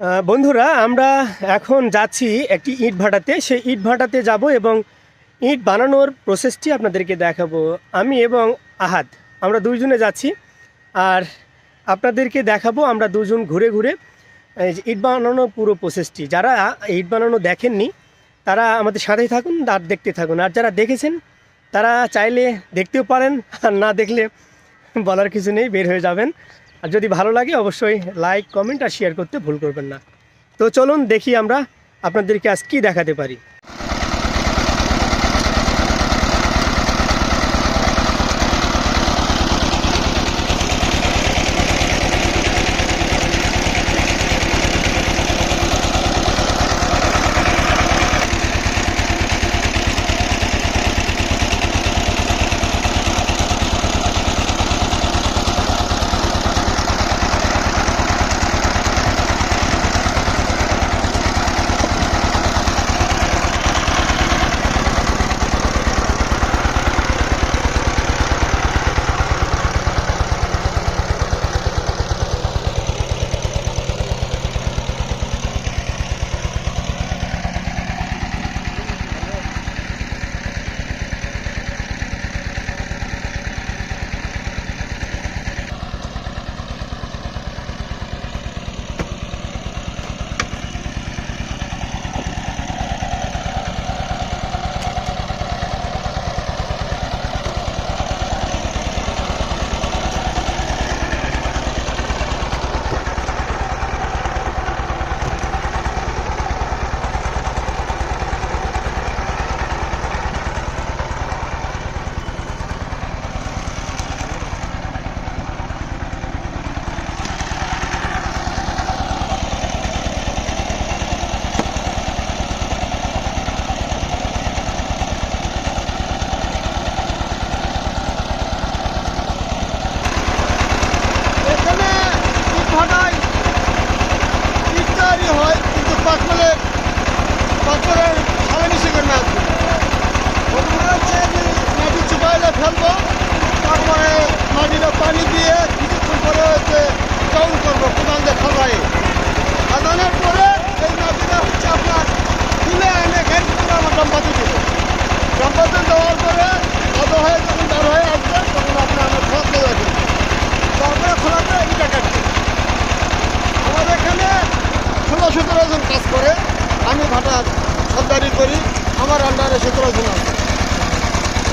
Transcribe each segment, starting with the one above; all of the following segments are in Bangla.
বন্ধুরা, আমরা এখন যাচ্ছি একটি ইট ভাটাতে। সেই ইট ভাটাতে যাব এবং ইট বানানোর প্রসেসটি আপনাদেরকে দেখাবো। আমি এবং আহাদ আমরা দুইজনে যাচ্ছি। আর আপনাদেরকে দেখাবো, আমরা দুজন ঘুরে ঘুরে ইট বানানোর পুরো প্রসেসটি যারা ইট বানানো দেখেননি, তারা আমাদের সাথেই থাকুন আর দেখতে থাকুন। আর যারা দেখেছেন, তারা চাইলে দেখতেও পারেন, আর না দেখলে বলার কিছু নেই, বের হয়ে যাবেন। আর যদি ভালো লাগে অবশ্যই লাইক কমেন্ট আর শেয়ার করতে ভুল করবেন না। তো চলুন দেখি আমরা আপনাদেরকে আজ কী দেখাতে পারি।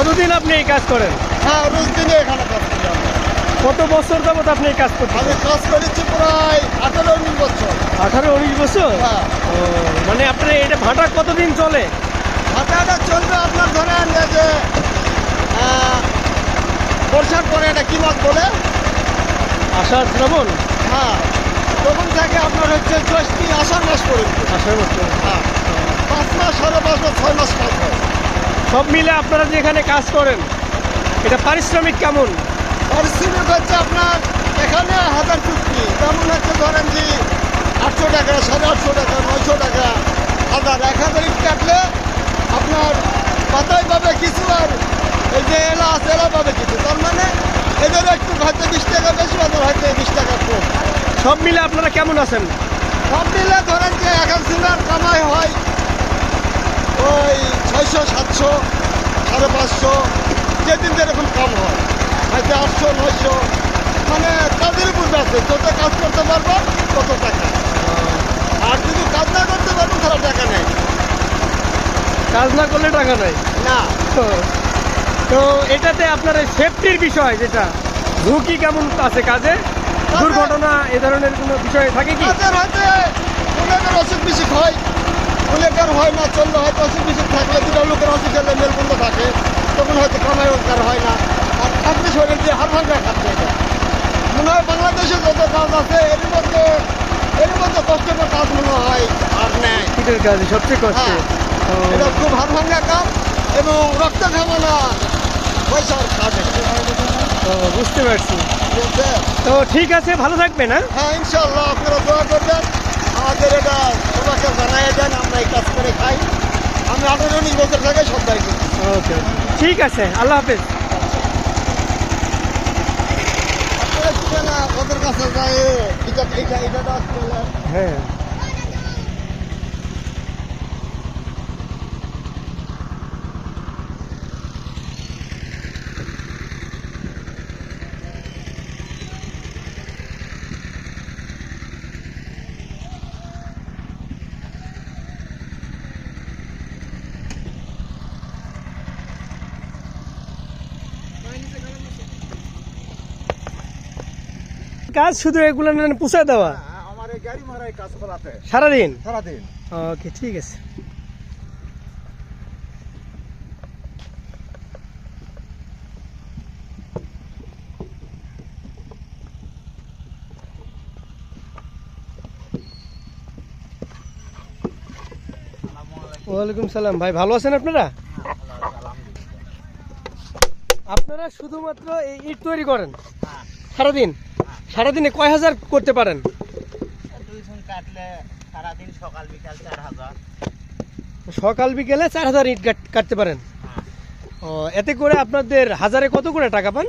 কতদিন আপনি এই কাজ করেন? হ্যাঁ রোজ দিনে এখানে কাজ করি কত বছর যাবত আপনি এই কাজ করছেন? আমি কাজ করেছি প্রায় আঠারো উনিশ বছর। আঠারো উনিশ বছর? হ্যাঁ। ও, মানে আপনার এটা ভাটা কতদিন চলে? ভাটাটা চলবে আপনার ধরেন যে বর্ষার পরে এটা কি মাছ বলে? আষাঢ় শ্রাবণ? হ্যাঁ তখন থেকে আপনার হচ্ছে জ্যৈষ্ঠী আষাঢ় মাস পর্যন্ত। আষাঢ় বছর হ্যাঁ পাঁচ মাস সাড়ে পাঁচ মাস ছয় মাস কাজ হয়। সব মিলে আপনারা যে এখানে কাজ করেন এটা পারিশ্রমিক কেমন? পারিশ্রমিক হচ্ছে আপনার এখানে হাজার চুক্তি। তেমন হচ্ছে ধরেন যে আটশো টাকা সাড়ে আটশো টাকা নয়শো টাকা হাজার এক হাজার ইট কাটলে আপনার পাতায় পাবে কিছু আর এই যে এলা আছে এলা পাবে কিছু। তার মানে এদের একটু হয়তো বিশ টাকা বেশি ওদের হয়তো বিশ টাকা কম। সব মিলে আপনারা কেমন আছেন? সব মিলে ধরেন যে এখন সিলার কামাই হয়। ওই ছয়শো সাতশো সাড়ে পাঁচশো যেদিন যেরকম কম হয়। হয়তো আটশো নয়শো মানে কাজের উপর আছে যত কাজ করতে পারব তত টাকা। আর যদি কাজ না করতে পারব তারা টাকা নেই কাজ না করলে টাকা নাই না। তো এটাতে আপনার সেফটির বিষয় যেটা ঝুঁকি কেমন আছে কাজে? দুর্ঘটনা এ ধরনের কোনো বিষয় থাকে কি? হয়তো অনেকের অসুখ বিসুখ হয়। অনেকের হয় না চললে হয়তো অসুখ বিসুখ থাকলে দুটো লোকের অসুখ হলে মেলবন্ধ থাকে তখন হয়তো কামাই রোজগার হয় না। আর খাদ্য শরীর দিয়ে হার ভাঙ্গা খাদ্য এটা মনে হয় বাংলাদেশে যত কাজ আছে এর মধ্যে এর মধ্যে কষ্টকর কাজ মনে হয় আর নেয় কাজ সবচেয়ে কষ্ট। হ্যাঁ এটা খুব হার ভাঙ্গা কাজ এবং রক্ত ঘামানা পয়সার কাজ। বুঝতে পারছি। তো ঠিক আছে ভালো থাকবেন হ্যাঁ? হ্যাঁ ইনশাল্লাহ আপনারা দোয়া করবেন। আমাদের এটা সবাইকে জানাই দেন আমরা এই কাজ করে খাই। আমি আঠারো উনিশ বছর থেকে সব ওকে। ঠিক আছে আল্লাহ হাফেজ। ওদের কাছে যায় এটা এটা এটা হ্যাঁ। কাজ শুধু এগুলো না পুষায় দেওয়া? হ্যাঁ, আমার এই গাড়ি মারাই কাজ করাতে। সারাদিন? সারাদিন। ওকে ঠিক আছে। ওয়ালাইকুম সালাম। ভাই ভালো আছেন আপনারা? আপনারা শুধুমাত্র এই ইট তৈরি করেন? সারাদিন? সারাদিনে কয় হাজার করতে পারেন? সকাল বিকাল চার হাজার। ইট কাট- কাটতে পারেন। ও এতে করে আপনাদের হাজারে কত করে টাকা পান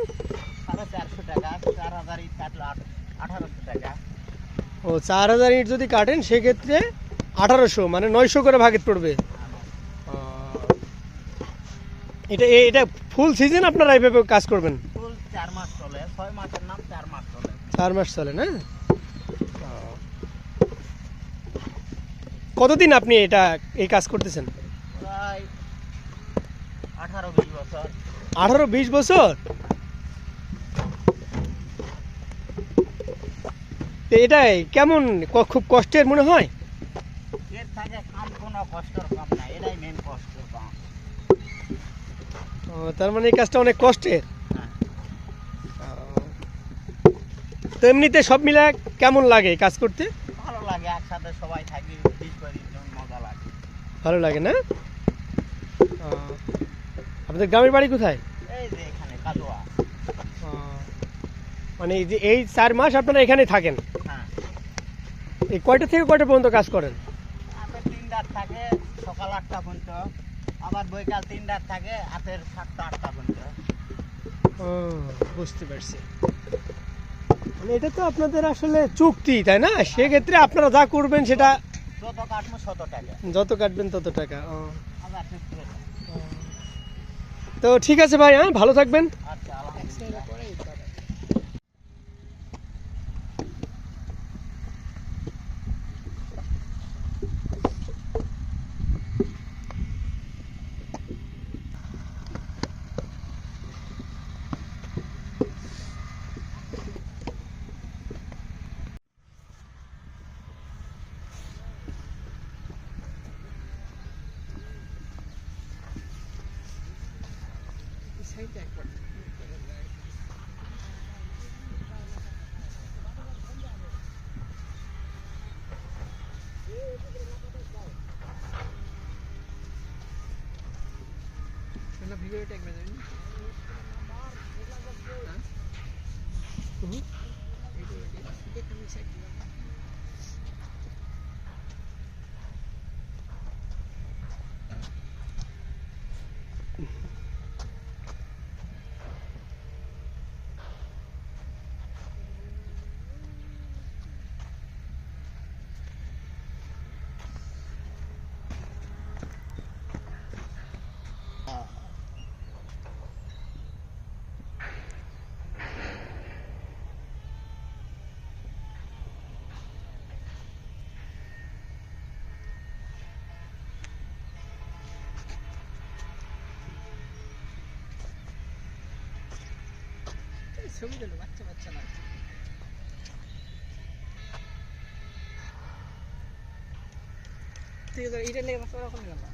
ও চার হাজার ইট যদি কাটেন সেক্ষেত্রে আঠারোশো মানে নয়শো করে ভাগের পড়বে। এটা এটা ফুল সিজন আপনারা এইভাবে কাজ করবেন? চার মাস চলে ছয় মাসের নাম চার মাস চলে। চার মাস চলে না? কতদিন আপনি এটা এই কাজ করতেছেন? প্রায় আঠারো বিশ বছর। আঠারো বিশ বছর? তো এটাই কেমন খুব কষ্টের মনে হয়? এর থাকে কাম কোনো কষ্টর কাম না এটাই মেন কষ্টের কাম। ও, তার মানে এই কাজটা অনেক কষ্টের হ্যাঁ। তো এমনিতে সব মিলে কেমন লাগে কাজ করতে? ভালো লাগে একসাথে সবাই থাকি মজা লাগে। ভালো লাগে না? আপনাদের গ্রামের বাড়ি কোথায়? এই যে এখানে কাদুয়া মানে এই যে এই চার মাস আপনারা এখানে থাকেন? হ্যাঁ। এই কয়টা থেকে কয়টা পর্যন্ত কাজ করেন? হাতের তিনটার থাকে সকাল আটটা পর্যন্ত। আবার বৈকাল তিনটার থাকে হাতের সাতটা আটটা পর্যন্ত। ও, বুঝতে পারছি। এটা তো আপনাদের আসলে চুক্তি তাই না? সেক্ষেত্রে আপনারা যা করবেন সেটা যত কাটবেন তত টাকা তো ঠিক আছে ভাই হ্যাঁ ভালো তত টাকা ও, হাজার পিস করে হ্যাঁ ভালো থাকবেন আচ্ছা আলহামদুলিল্লাহ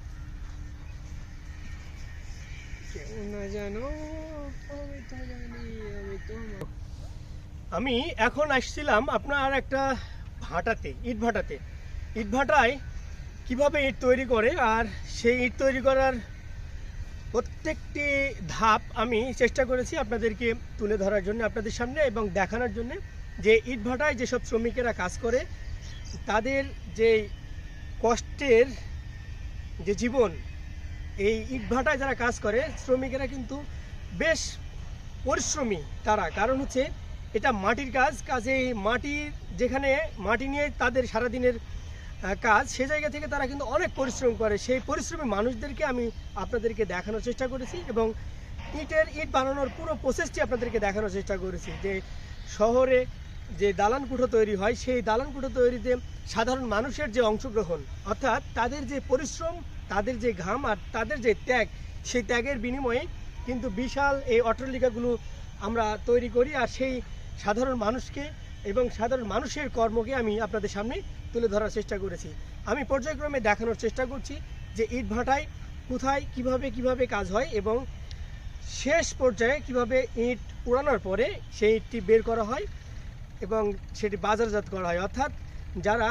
আমি এখন আসছিলাম আপনার একটা ভাটাতে, ইট ভাটাতে। ইট ভাটায় কীভাবে ইট তৈরি করে আর সেই ইট তৈরি করার প্রত্যেকটি ধাপ আমি চেষ্টা করেছি আপনাদেরকে তুলে ধরার জন্য আপনাদের সামনে এবং দেখানোর জন্য যে ইট ভাটায় যেসব শ্রমিকেরা কাজ করে, তাদের যে কষ্টের যে জীবন, এই ইট ভাটায় যারা কাজ করে, শ্রমিকেরা কিন্তু বেশ পরিশ্রমী তারা। কারণ হচ্ছে এটা মাটির কাজ কাজে মাটির যেখানে মাটি নিয়ে তাদের সারাদিনের কাজ, সে জায়গা থেকে তারা কিন্তু অনেক পরিশ্রম করে। সেই পরিশ্রমী মানুষদেরকে আমি আপনাদেরকে দেখানোর চেষ্টা করেছি এবং ইটের ইট বানানোর পুরো প্রসেসটি আপনাদেরকে দেখানোর চেষ্টা করেছি। যে শহরে যে দালান কুঠো তৈরি হয়, সেই দালান কুঠো তৈরিতে সাধারণ মানুষের যে অংশগ্রহণ, অর্থাৎ তাদের যে পরিশ্রম, তাদের যে ঘাম আর তাদের যে ত্যাগ, সেই ত্যাগের বিনিময়ে কিন্তু বিশাল এই অট্টালিকাগুলো আমরা তৈরি করি। আর সেই সাধারণ মানুষকে এবং সাধারণ মানুষের কর্মকে আমি আপনাদের সামনে তুলে ধরার চেষ্টা করেছি। আমি পর্যায়ক্রমে দেখানোর চেষ্টা করছি যে ইট ভাটায় কোথায়, কীভাবে কীভাবে কাজ হয় এবং শেষ পর্যায়ে কীভাবে ইট পোড়ানোর পরে সেই ইটটি বের করা হয় এবং সেটি বাজারজাত করা হয়। অর্থাৎ যারা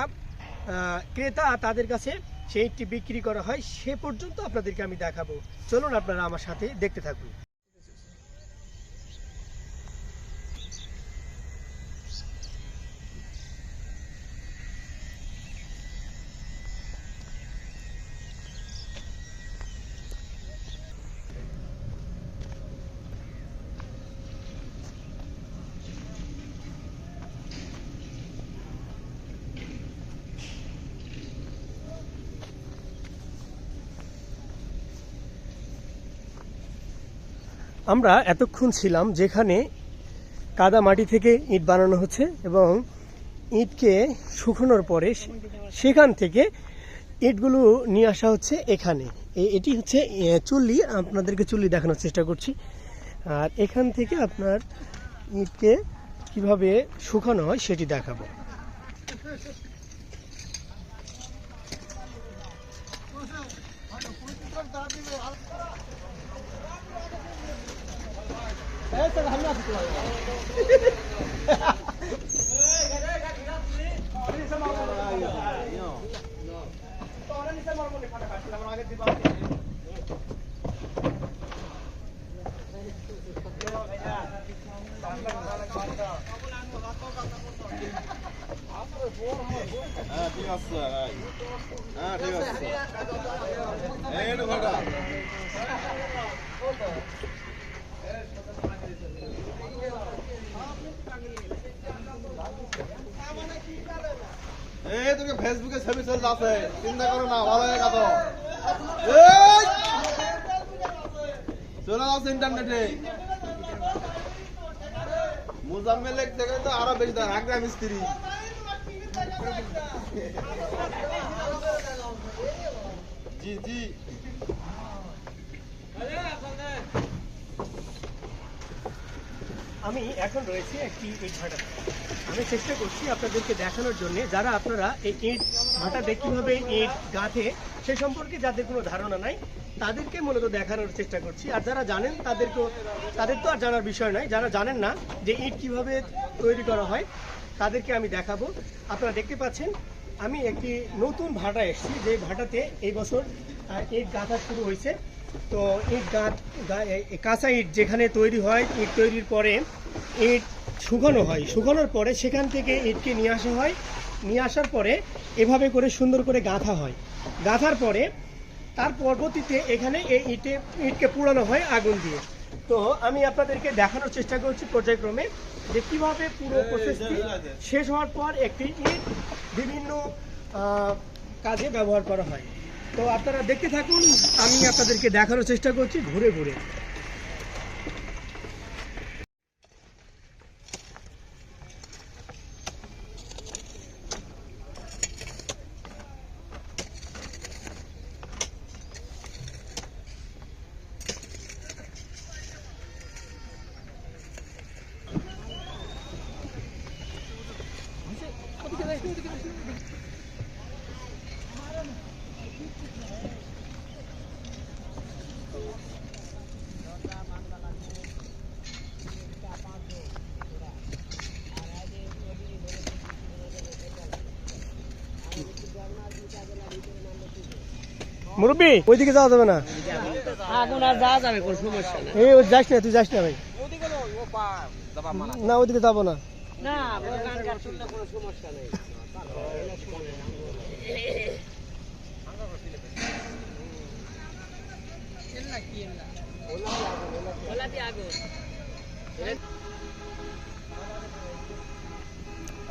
ক্রেতা তাদের কাছে সেই ইটটি বিক্রি করা হয়, সে পর্যন্ত আপনাদেরকে আমি দেখাবো। চলুন আপনারা আমার সাথে দেখতে থাকুন। আমরা এতক্ষণ ছিলাম যেখানে কাদা মাটি থেকে ইট বানানো হচ্ছে এবং ইটকে শুকানোর পরে সেখান থেকে ইটগুলো নিয়ে আসা হচ্ছে এখানে। এটি হচ্ছে চুল্লি। আপনাদেরকে চুল্লি দেখানোর চেষ্টা করছি। আর এখান থেকে আপনার ইটকে কীভাবে শুকানো হয় সেটি দেখাবো। হ্যাঁ ঠিক আছে ভাই হ্যাঁ ঠিক আছে এই নে ভাটা তুমি ফেসবুকে ছবি চলতে আছে, চিন্তা করো না, ভালো হয়ে এই! চলে ইন্টারনেটে। মুজাম্মেল থেকে তো আরও বেশি দাম এক মিস্ত্রি। জি জি। আমি এখন রয়েছি একটি ইট ভাটা আমি চেষ্টা করছি আপনাদেরকে দেখানোর জন্য যারা আপনারা এই ইট ভাটাতে কীভাবে ইট গাঁথে, সে সম্পর্কে যাদের কোনো ধারণা নাই, তাদেরকে মূলত দেখানোর চেষ্টা করছি। আর যারা জানেন, তাদেরকেও, তাদের তো আর জানার বিষয় নয় যারা জানেন না যে ইট কীভাবে তৈরি করা হয়, তাদেরকে আমি দেখাবো। আপনারা দেখতে পাচ্ছেন, আমি একটি নতুন ভাটা এসেছি, যে ভাটাতে এই বছর ইট গাঁথা শুরু হয়েছে। তো ইট কাঁচা ইট যেখানে তৈরি হয় ইট তৈরির পরে ইট শুকানো হয় শুকানোর পরে সেখান থেকে ইটকে নিয়ে আসা হয় নিয়ে আসার পরে এভাবে করে সুন্দর করে গাঁথা হয় গাঁথার পরে তার পরবর্তীতে এখানে এই ইটে ইটকে পোড়ানো হয় আগুন দিয়ে তো আমি আপনাদেরকে দেখানোর চেষ্টা করছি পর্যায়ক্রমে যে কীভাবে পুরো প্রসেসটি শেষ হওয়ার পর একটি ইট বিভিন্ন কাজে ব্যবহার করা হয় তো আপনারা দেখতে থাকুন আমি আপনাদেরকে দেখানোর চেষ্টা করছি ঘুরে ঘুরে। মুরব্বী ওইদিকে যাওয়া যাবে না? আগুন আর যাওয়া যাবে কোনো সমস্যা নেই। এই যাস না তুই যাস না ভাই। না ওইদিকে যাব না। না গান গান শুনলে কোনো সমস্যা নেই।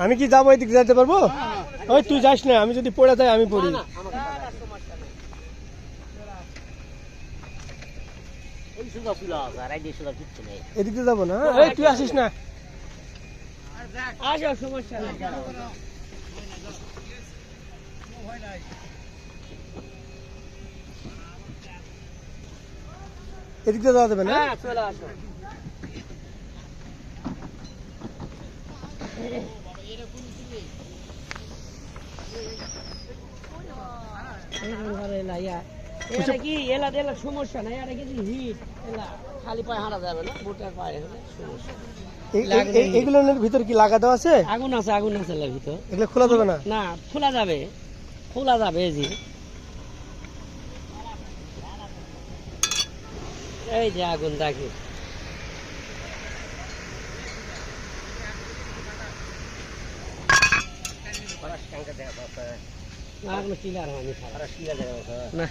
আমি কি যাব ওইদিকে যেতে পারব? ওই তুই যাস না আমি যদি পড়ে যাই আমি পড়ি। সুগা ফুলা আসার আইডি সুগা কিচ্ছু নেই এদিকে যাবো না এই তুই আসিস না আসো সমস্যা নেই এদিকে যাওয়া যাবে না চলে আসো এরকম ঘরে লাইয়া এটা কি এলা এলা সমস্যা নাই এটা কিছু হিট। এলা খালি পায়ে হাঁটা যাবে না বুটের পায়ে সমস্যা এই- এই- এই- এগুলোর ভিতর কি লাগা দেওয়া আছে? আগুন আছে আগুন আছে এলার ভিতর। এগুলো খোলা যাবে না? না খোলা যাবে। খোলা যাবে এই যে। এই যে আগুন দেখি। না ক্লিয়ার হয়নি না।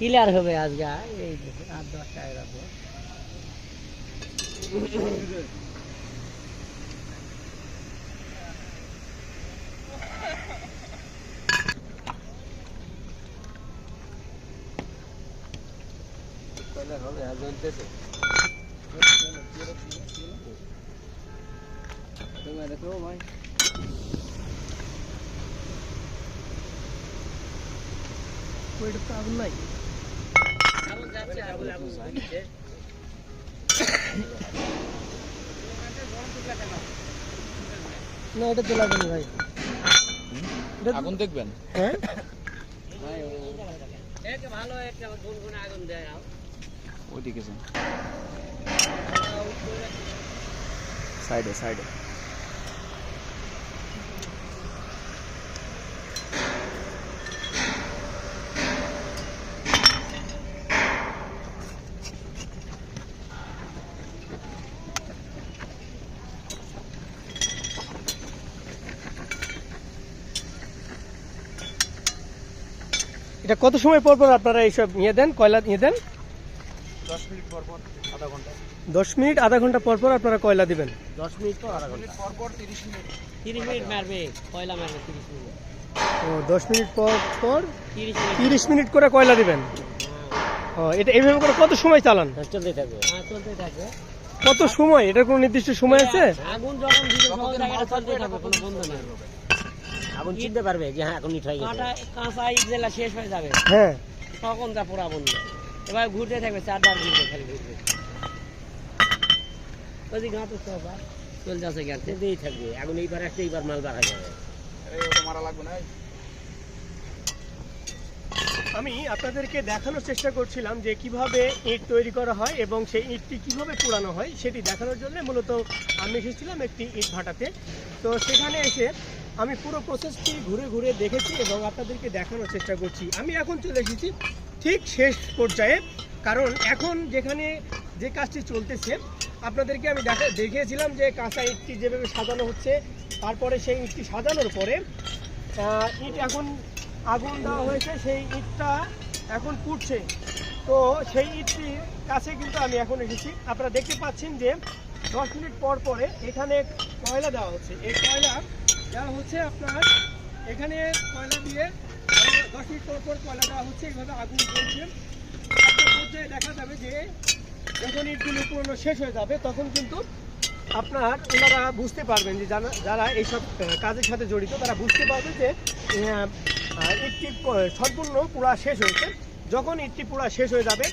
ক্লিয়ার হবে আজকে এই আট দশটা এগারো ওইটা আগুন নাই আগুন যাচ্ছে আগুন আগুন না এটা তো লাগবে না ভাই আগুন দেখবেন? হ্যাঁ? ভালো একটা গুনগুনে আগুন দেয় ওইদিকে সাইডে সাইডে। এটা কত সময় পর পর আপনারা এইসব নিয়ে দেন কয়লা নিয়ে দেন? দশ মিনিট পর পর আধা ঘণ্টা। দশ মিনিট আধা ঘণ্টা পর পর আপনারা কয়লা দিবেন? দশ মিনিট তো আধা ঘণ্টা। পর পর তিরিশ মিনিট। তিরিশ মিনিট মারবে কয়লা মারবে তিরিশ মিনিট। ও দশ মিনিট পর পর তিরিশ মিনিট। করে কয়লা দিবেন? ও এটা এইভাবে করে কত সময় চালান? চলতে থাকবে। হ্যাঁ চলতে থাকবে। কত সময়? এটার কোনো নির্দিষ্ট সময় আছে? আগুন যখন আগুন চিনতে পারবে যে হ্যাঁ এখন ইট হয়ে কাঁটা কাঁচা ইট জেলা শেষ হয়ে যাবে। হ্যাঁ। তখন তা পুরা বন্ধ। এবার ঘুরতে থাকবে চারবার ঘুরবে খালি ঘুরবে। ওই গাঁতে সব চল যাচ্ছে গাঁতে চিনতেই থাকবে। আগুন এইবার এইবার মাল হয়ে যাবে। মারা লাগবে না আমি আপনাদেরকে দেখানোর চেষ্টা করছিলাম যে কীভাবে ইট তৈরি করা হয় এবং সেই ইটটি কীভাবে পোড়ানো হয় সেটি দেখানোর জন্য মূলত আমি এসেছিলাম একটি ইট ভাটাতে। তো সেখানে এসে আমি পুরো প্রসেসটি ঘুরে ঘুরে দেখেছি এবং আপনাদেরকে দেখানোর চেষ্টা করছি। আমি এখন চলে এসেছি ঠিক শেষ পর্যায়ে, কারণ এখন যেখানে যে কাজটি চলতেছে, আপনাদেরকে আমি দেখা, দেখিয়েছিলাম যে কাঁচা ইটটি যেভাবে সাজানো হচ্ছে, তারপরে সেই ইটটি সাজানোর পরে ইট এখন আগুন দেওয়া হয়েছে, সেই ইটটা এখন পুড়ছে। তো সেই ইটটি কাছে কিন্তু আমি এখন এসেছি। আপনারা দেখতে পাচ্ছেন যে দশ মিনিট পর পরে এখানে কয়লা দেওয়া হচ্ছে। এই কয়লা দেওয়া হচ্ছে আপনার এখানে কয়লা দিয়ে, দশ মিনিট পর পর কয়লা দেওয়া হচ্ছে, এইভাবে আগুন একটা পর্যায়ে দেখা যাবে যে যখন ইটগুলো পুরনো শেষ হয়ে যাবে, তখন কিন্তু আপনার ওনারা বুঝতে পারবেন যে যারা এইসব কাজের সাথে জড়িত, তারা বুঝতে পারবে যে ইটটি সম্পূর্ণ পোড়া শেষ হয়েছে। যখন ইটটি পোড়া শেষ হয়ে যাবে,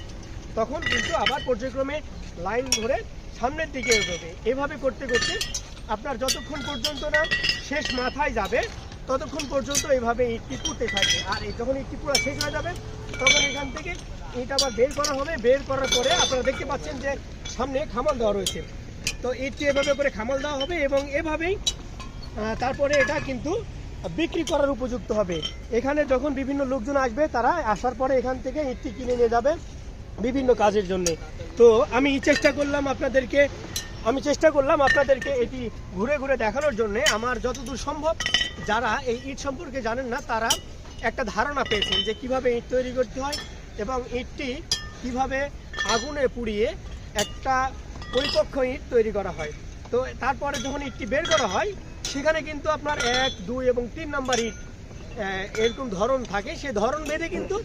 তখন কিন্তু আবার পর্যায়ক্রমে লাইন ধরে সামনের দিকে এগোবে। এভাবে করতে করতে আপনার যতক্ষণ পর্যন্ত না শেষ মাথায় যাবে, ততক্ষণ পর্যন্ত এইভাবে ইটটি পুড়তে থাকবে। আর যখন ইটটি পুরো শেষ হয়ে যাবে, তখন এখান থেকে ইট আবার বের করা হবে। বের করার পরে আপনারা দেখতে পাচ্ছেন যে সামনে খামাল দেওয়া রয়েছে। তো ইটটি এভাবে করে খামাল দেওয়া হবে এবং এভাবেই তারপরে এটা কিন্তু বিক্রি করার উপযুক্ত হবে। এখানে যখন বিভিন্ন লোকজন আসবে, তারা আসার পরে এখান থেকে ইটটি কিনে নিয়ে যাবে বিভিন্ন কাজের জন্য। তো আমি চেষ্টা করলাম আপনাদেরকে আমি চেষ্টা করলাম আপনাদেরকে এটি ঘুরে ঘুরে দেখানোর জন্যে। আমার যতদূর সম্ভব, যারা এই ইট সম্পর্কে জানেন না, তারা একটা ধারণা পেয়েছেন যে কীভাবে ইট তৈরি করতে হয় এবং ইটটি কীভাবে আগুনে পুড়িয়ে একটা পরিপক্ষ ইট তৈরি করা হয়। তো তারপরে যখন ইটটি বের করা হয়, সেখানে কিন্তু আপনার এক, দুই এবং তিন নম্বর ইট এরকম ধরন থাকে। সেই ধরন বেঁধে কিন্তু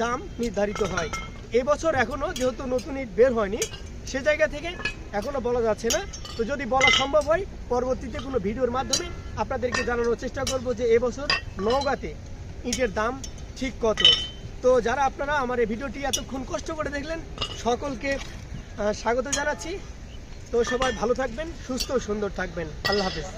দাম নির্ধারিত হয়। এবছর এখনও যেহেতু নতুন ইট বের হয়নি, সে জায়গা থেকে এখনও বলা যাচ্ছে না। তো যদি বলা সম্ভব হয়, পরবর্তীতে কোনো ভিডিওর মাধ্যমে আপনাদেরকে জানানোর চেষ্টা করব যে এবছর নওগাঁতে ইটের দাম ঠিক কত। তো যারা আপনারা আমার এই ভিডিওটি এতক্ষণ কষ্ট করে দেখলেন, সকলকে স্বাগত জানাচ্ছি। তো সবাই ভালো থাকবেন, সুস্থ সুন্দর থাকবেন। আল্লাহ হাফেজ।